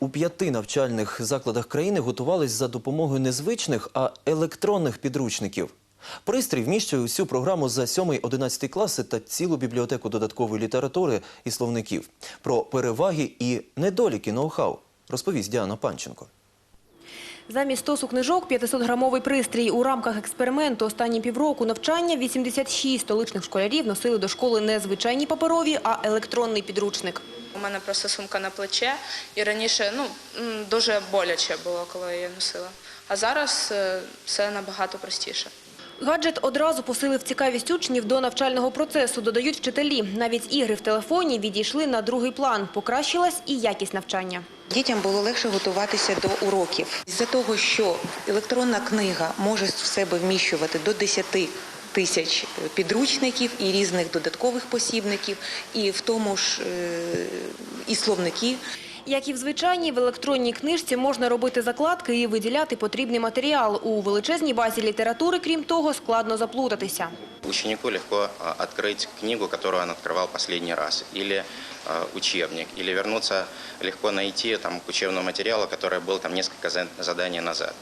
У п'яти навчальних закладах країни готувались за допомогою не звичних, а електронних підручників. Пристрій вміщує усю програму за 7-11 класи та цілу бібліотеку додаткової літератури і словників. Про переваги і недоліки ноу-хау розповість Діана Панченко. Замість стосу книжок 500-грамовий пристрій. У рамках експерименту останні півроку навчання 86 столичних школярів носили до школи не звичайні паперові, а електронний підручник. У мене просто сумка на плече, і раніше ну, дуже боляче було, коли я її носила. А зараз е, все набагато простіше. Гаджет одразу посилив цікавість учнів до навчального процесу, додають вчителі. Навіть ігри в телефоні відійшли на другий план. Покращилась і якість навчання. Дітям було легше готуватися до уроків. З-за того, що електронна книга може в себе вміщувати до 10 тисяч підручників і різних додаткових посібників, і в тому ж е, і словники. Як і в звичайній, в електронній книжці можна робити закладки і виділяти потрібний матеріал. У величезній базі літератури, крім того, складно заплутатися. Ученику легко а, открыть книгу, которую он открывал последний раз, или а, учебник, или вернуться легко найти там, к учебному материалу, который был там несколько за- заданий назад.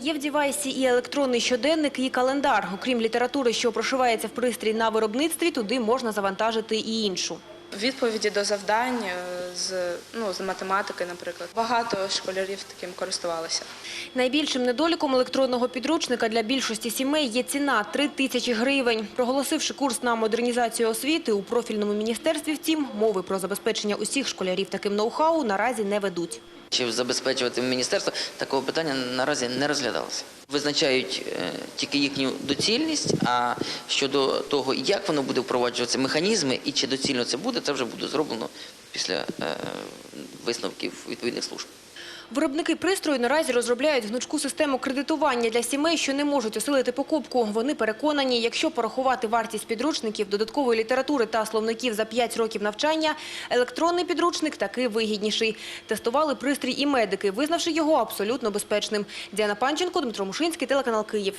Є в дівайсі і електронний щоденник, і календар. Окрім літератури, що прошивається в пристрій на виробництві, туди можна завантажити і іншу. Відповіді до завдань е, з, ну, з математики, наприклад. Багато школярів таким користувалися. Найбільшим недоліком електронного підручника для більшості сімей є ціна – 3 тисячі гривень. Проголосивши курс на модернізацію освіти, у профільному міністерстві, втім, мови про забезпечення усіх школярів таким ноу-хау наразі не ведуть. Чи забезпечувати міністерство, такого питання наразі не розглядалося. Визначають е, тільки їхню доцільність, а щодо того, як воно буде впроваджуватися, механізми і чи доцільно це буде, це вже буде зроблено після е, висновків відповідних служб. Виробники пристрою наразі розробляють гнучку систему кредитування для сімей, що не можуть осилити покупку. Вони переконані, якщо порахувати вартість підручників, додаткової літератури та словників за 5 років навчання, електронний підручник таки вигідніший. Тестували пристрій і медики, визнавши його абсолютно безпечним. Діана Панченко, Дмитро Мушинський, телеканал Київ.